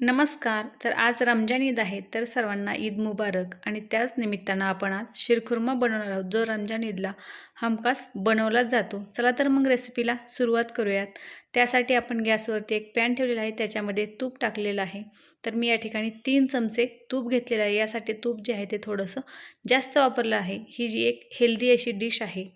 नमस्कार. तर आज रमजान ईद आहे तर सर्वांना ईद मुबारक. आणि त्याच निमित्तानं आपण आज शिरखुर्मा बनवणार आहोत जो रमजान ईदला हमखास बनवलाच जातो. चला तर मग रेसिपीला सुरुवात करूयात. त्यासाठी आपण गॅसवरती एक पॅन ठेवलेला आहे त्याच्यामध्ये तूप टाकलेलं आहे. तर मी या ठिकाणी तीन चमचे तूप घेतलेलं आहे. यासाठी तूप जे आहे ते थोडंसं जास्त वापरलं आहे. ही जी एक हेल्दी अशी डिश आहे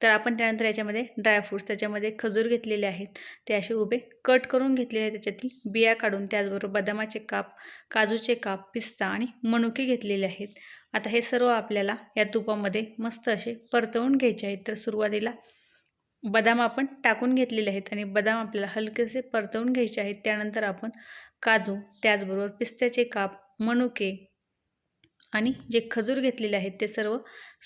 तर आपण त्यानंतर याच्यामध्ये ड्रायफ्रूट्स त्याच्यामध्ये खजूर घेतलेले आहेत. ते असे उभे कट करून घेतलेले आहेत. त्याच्यातील बिया काढून त्याचबरोबर बदामाचे काप काजूचे काप पिस्ता आणि मनुके घेतलेले आहेत. आता हे सर्व आपल्याला या तुपामध्ये मस्त असे परतवून घ्यायचे आहेत. तर सुरुवातीला बदाम आपण टाकून घेतलेले आहेत आणि बदाम आपल्याला हलकेसे परतवून घ्यायचे आहेत. त्यानंतर आपण काजू त्याचबरोबर पिस्त्याचे काप मनुके आणि जे खजूर घेतलेले आहेत ते सर्व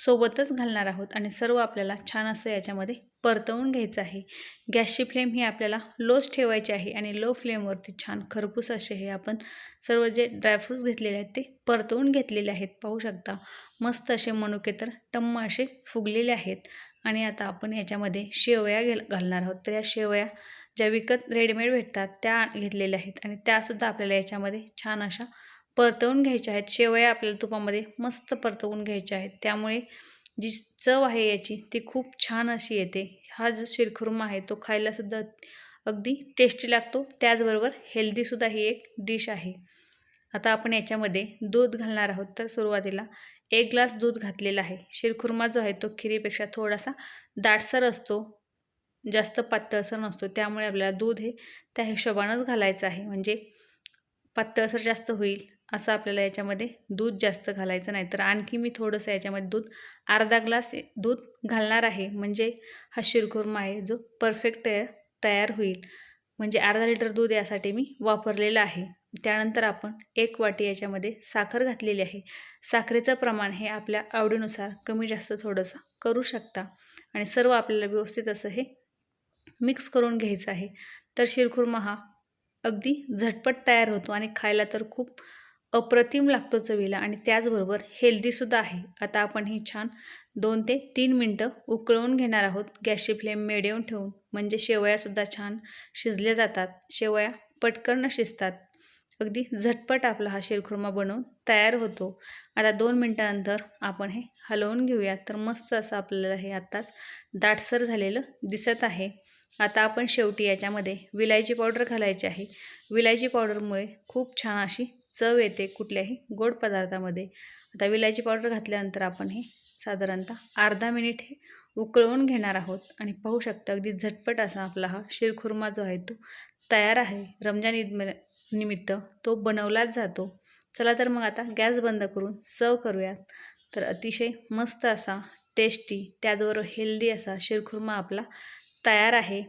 सोबतच घालणार आहोत आणि सर्व आपल्याला छान असं याच्यामध्ये परतवून घ्यायचं आहे. गॅसची फ्लेम ही आपल्याला लोच ठेवायची आहे आणि लो फ्लेमवरती छान खरपूस असे हे आपण सर्व जे ड्रायफ्रूट्स घेतलेले आहेत ते परतवून घेतलेले आहेत. पाहू शकता मस्त असे मनुके तर टम्म असे फुगलेले आहेत आणि आता आपण याच्यामध्ये शेवया घे घालणार आहोत. तर या शेवया ज्या विकत रेडीमेड भेटतात त्या घेतलेल्या आहेत आणि त्यासुद्धा आपल्याला याच्यामध्ये छान अशा परतवून घ्यायच्या आहेत. शेवया आपल्याला तुपामध्ये मस्त परतवून घ्यायच्या आहेत. त्यामुळे जी चव आहे याची ती खूप छान अशी येते. हा जो शिरखुर्मा आहे तो खायलासुद्धा अगदी टेस्टी लागतो. त्याचबरोबर हेल्दीसुद्धा ही एक डिश आहे. आता आपण याच्यामध्ये दूध घालणार आहोत. तर सुरुवातीला एक ग्लास दूध घातलेला आहे. शिरखुर्मा जो आहे तो खिरीपेक्षा थोडासा दाटसर असतो. जास्त पातळसर नसतो. त्यामुळे आपल्याला दूध हे त्या हिशोबानंच घालायचं आहे. म्हणजे पातळसर जास्त होईल. असं आपल्याला याच्यामध्ये दूध जास्त घालायचं नाही. तर आणखी मी थोडंसं याच्यामध्ये दूध अर्धा ग्लास दूध घालणार आहे. म्हणजे हा शिरखुर्मा आहे जो परफेक्ट तयार होईल. म्हणजे अर्धा लिटर दूध यासाठी मी वापरलेलं आहे. त्यानंतर आपण एक वाटी याच्यामध्ये साखर घातलेली आहे. साखरेचं प्रमाण हे आपल्या आवडीनुसार कमी जास्त थोडंसं करू शकता. आणि सर्व आपल्याला व्यवस्थित असं हे मिक्स करून घ्यायचं आहे. तर शिरखुर्मा हा अगदी झटपट तयार होतो आणि खायला तर खूप अप्रतिम लागतो चवीला आणि त्याचबरोबर हेल्दीसुद्धा आहे. आता आपण ही छान दोन ते तीन मिनटं उकळवून घेणार आहोत. गॅसची फ्लेम मिडियम ठेवून म्हणजे शेवयासुद्धा छान शिजल्या जातात. शेवया पटकन शिजतात. अगदी झटपट आपला हा शिरखुर्मा बनवून तयार होतो. आता दोन मिनटानंतर आपण हे हलवून घेऊया. तर मस्त असं आपल्याला हे आत्ताच दाटसर झालेलं दिसत आहे. आता आपण शेवटी याच्यामध्ये विलायची पावडर घालायची आहे. विलायची पावडरमुळे खूप छान अशी चव येते कुठल्याही गोड पदार्थामध्ये. आता विलायची पावडर घातल्यानंतर आपण हे साधारणतः अर्धा मिनिट हे उकळवून घेणार आहोत. आणि पाहू शकता अगदी झटपट असा आपला हा शिरखुर्मा जो आहे तो तयार आहे. रमजान ईद निमित्त तो बनवलाच जातो. चला तर मग आता गॅस बंद करून सर्व करूयात. तर अतिशय मस्त असा टेस्टी त्याचबरोबर हेल्दी असा शिरखुर्मा आपला तयार आहे.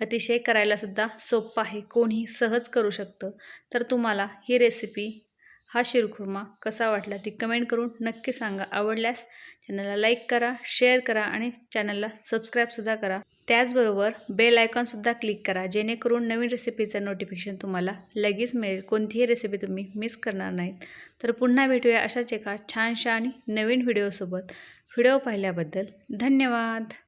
अतिशय करायलासुद्धा सोप्पा आहे. कोणीही सहज करू शकतं. तर तुम्हाला ही रेसिपी हा शिरखुर्मा कसा वाटला ती कमेंट करून नक्की सांगा. आवडल्यास चॅनलला लाईक करा शेअर करा आणि चॅनलला सबस्क्राईबसुद्धा करा. त्याचबरोबर बेल आयकॉनसुद्धा क्लिक करा. जेणेकरून नवीन रेसिपीचं नोटिफिकेशन तुम्हाला लगेच मिळेल. कोणतीही रेसिपी तुम्ही मिस करणार नाहीत. तर पुन्हा भेटूया अशाच एका छानशा आणि नवीन व्हिडिओसोबत व्हिडिओ पाहिल्याबद्दल धन्यवाद.